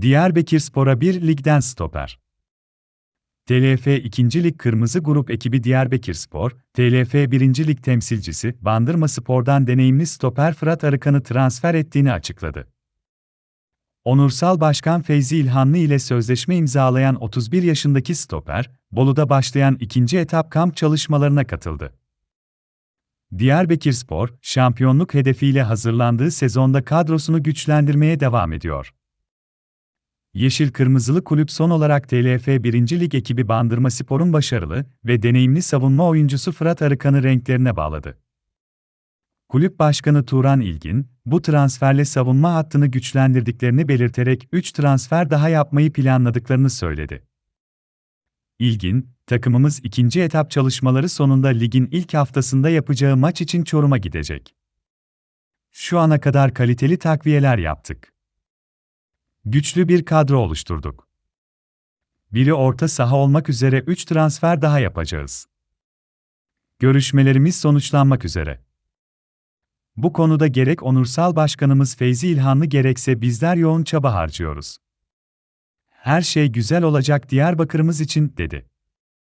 Diyarbakırspor'a bir ligden stoper. TLF 2. Lig Kırmızı Grup ekibi Diyarbakırspor, TLF 1. Lig temsilcisi Bandırma Spor'dan deneyimli stoper Fırat Arıkan'ı transfer ettiğini açıkladı. Onursal Başkan Feyzi İlhanlı ile sözleşme imzalayan 31 yaşındaki stoper, Bolu'da başlayan ikinci etap kamp çalışmalarına katıldı. Diyarbakırspor, şampiyonluk hedefiyle hazırlandığı sezonda kadrosunu güçlendirmeye devam ediyor. Yeşil Kırmızılı Kulüp son olarak TLF 1. Lig ekibi Bandırma Spor'un başarılı ve deneyimli savunma oyuncusu Fırat Arıkan'ı renklerine bağladı. Kulüp Başkanı Turan İlgin, bu transferle savunma hattını güçlendirdiklerini belirterek 3 transfer daha yapmayı planladıklarını söyledi. İlgin, takımımız ikinci etap çalışmaları sonunda ligin ilk haftasında yapacağı maç için Çorum'a gidecek. Şu ana kadar kaliteli takviyeler yaptık. Güçlü bir kadro oluşturduk. Biri orta saha olmak üzere 3 transfer daha yapacağız. Görüşmelerimiz sonuçlanmak üzere. Bu konuda gerek onursal başkanımız Feyzi İlhanlı gerekse bizler yoğun çaba harcıyoruz. Her şey güzel olacak Diyarbakır'ımız için, dedi.